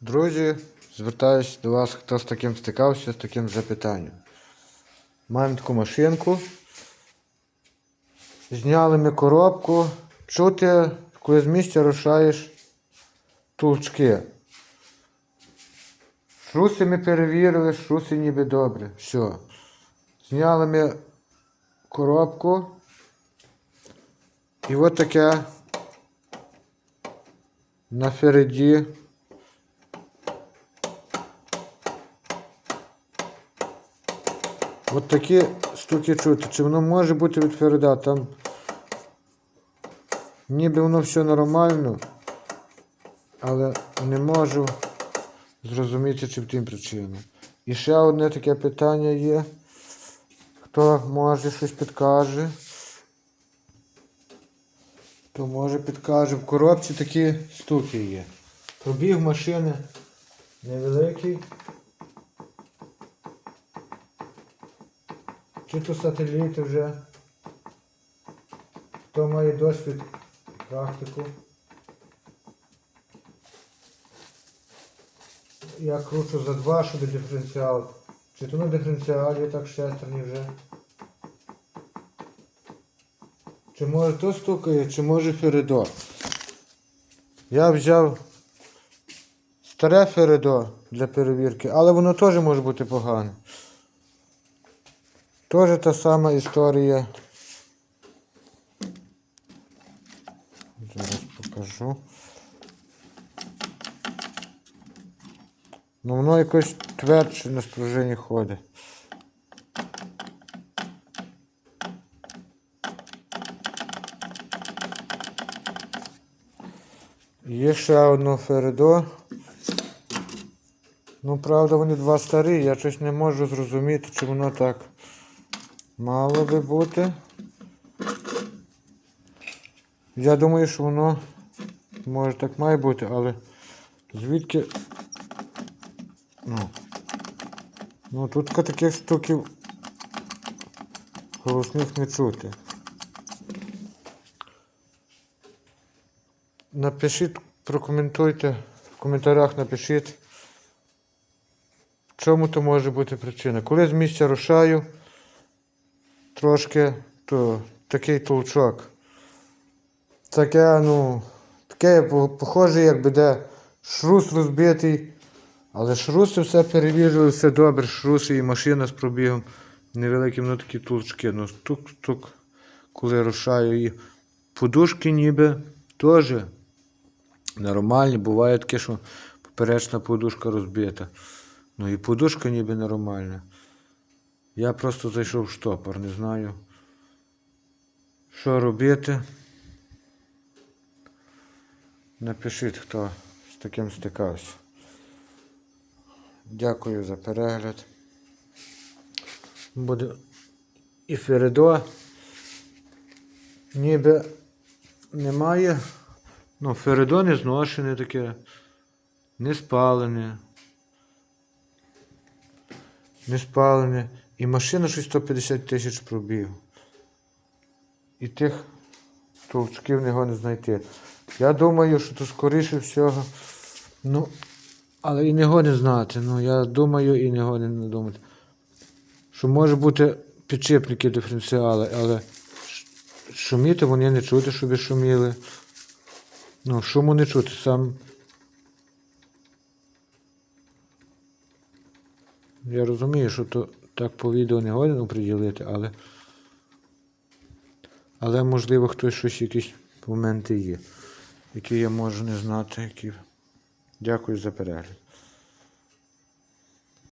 Друзі, звертаюся до вас, хто з таким стикався, з таким запитанням. Маємо таку машинку. Зняли ми коробку. Чути, коли з місця рушаєш толчки. Шруси ми перевірили, шруси ніби добре. Все. Зняли ми коробку. І от таке напереді. От такі штуки чути. Чи воно може бути від? Там ніби воно все нормально, але не можу зрозуміти, чи в тим причина. І ще одне таке питання є. Хто може щось підкаже? То може підкаже. В коробці такі штуки є. Пробіг машини невеликий. Чи то сателіти вже. Хто має досвід, практику. Я кручу за два, щоб диференціал. Чи то на диференціалі так шестерні вже. Чи може то стукає, чи може Феридо. Я взяв старе Феридо для перевірки, але воно теж може бути погане. Теж та сама історія. Зараз покажу. Ну воно якось твердше на спружині ходить. Є ще одно Феридо. Ну, правда, вони два старі, я щось не можу зрозуміти, чи воно так мало би бути. Я думаю, що воно може так має бути, але звідки. Ну, ну тут таких стуків голосних не чути. Напишіть, прокоментуйте, в коментарях напишіть, в чому то може бути причина. Коли з місця рушаю, трошки то такий толчок. Таке, ну, таке похоже, якби де шрус розбитий. Але шруси все перевірили, все добре, шруси і машина з пробігом невеликим, ну такі толчки. Ну, стук-стук, коли рушаю. І подушки ніби теж нормальні. Буває таке, що поперечна подушка розбита. Ну і подушка ніби нормальна. Я просто зайшов в штопор, не знаю, що робити. Напишіть, хто з таким стикався. Дякую за перегляд. Буде і Феридо. Ніби немає. Ну, Феридо не зношене таке, не спалене. Не спалене. І машина щось 150 тисяч пробіг. І тих толчків не не знайти. Я думаю, що то скоріше всього. Ну, але і не годен знати. Ну, я думаю і не годен не думати. Що може бути підшипники диференціали, але шуміти вони не чути, щоб шуміли. Ну, шуму не чути сам. Я розумію, що то так по відео не годен оприділити, але. Але можливо хтось щось якісь моменти є, які я можу не знати. Які... Дякую за перегляд.